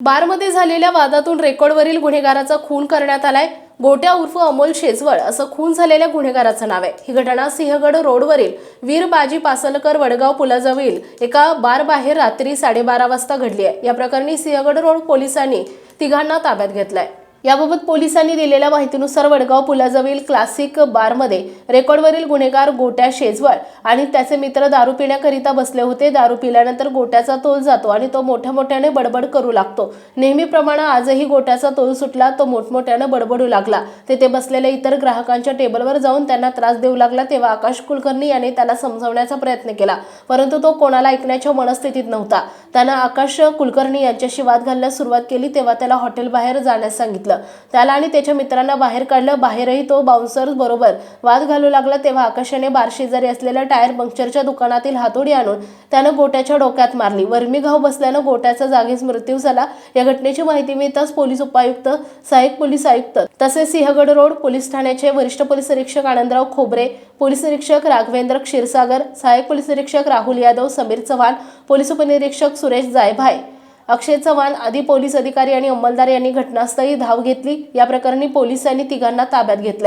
बारमध्ये झालेल्या वादातून रेकॉर्डवरील गुन्हेगाराचा खून करण्यात आलाय. गोट्या उर्फ अमोल शेजवळ असं खून झालेल्या गुन्हेगाराचं नाव आहे. ही घटना सिंहगड रोडवरील वीर बाजी पासलकर वडगाव पुलाजवळील एका बार बाहेर रात्री साडेबारा वाजता घडली आहे. या प्रकरणी सिंहगड रोड पोलिसांनी तिघांना ताब्यात घेतलाय. याबाबत पोलिसांनी दिलेल्या माहितीनुसार वडगाव पुलाजवळील क्लासिक बारमध्ये रेकॉर्डवरील गुन्हेगार गोट्या शेजवळ आणि त्याचे मित्र दारू पिण्याकरिता बसले होते. दारू पिल्यानंतर गोट्याचा तोल जातो आणि तो मोठ्या मोठ्याने बडबड करू लागतो. नेहमीप्रमाणे आजही गोट्याचा तोल सुटला तो मोठमोठ्याने बडबडू लागला. तेथे बसलेल्या इतर ग्राहकांच्या टेबलवर जाऊन त्यांना त्रास देऊ लागला तेव्हा आकाश कुलकर्णी याने त्याला समजवण्याचा प्रयत्न केला परंतु तो कोणाला ऐकण्याच्या मनस्थितीत नव्हता. त्यानं आकाश कुलकर्णी यांच्याशी वाद घालण्यास सुरुवात केली तेव्हा त्याला हॉटेल बाहेर जाण्यास सांगितलं. त्याला आणि त्याच्या मित्रांना बाहेर काढलं. बाहेरही तो बाउन्सर बरोबर वाद घालू लागला तेव्हा आकाशाने बार शेजारी असलेल्या टायर पंक्चरच्या दुकानातील हातोडी आणून त्यानं गोट्याच्या डोक्यात मारली. वर्मी घाव बसल्यानं गोट्याचा जागीच मृत्यू झाला. या घटनेची माहिती मिळताच पोलीस उपायुक्त सहाय्यक पोलीस आयुक्त तसेच सिंहगड रोड पोलीस ठाण्याचे वरिष्ठ पोलीस निरीक्षक आनंदराव खोबरे पोलीस निरीक्षक राघवेंद्र क्षीरसागर सहाय्यक पोलीस निरीक्षक राहुल यादव समीर चव्हाण पोलीस उपनिरीक्षक सुरेश जायभाय अक्षय चव्हाण आदी पोलीस अधिकारी आणि अंमलदार यांनी घटनास्थळी धाव घेतली. या प्रकरणी पोलिसांनी तिघांना ताब्यात घेतलंय.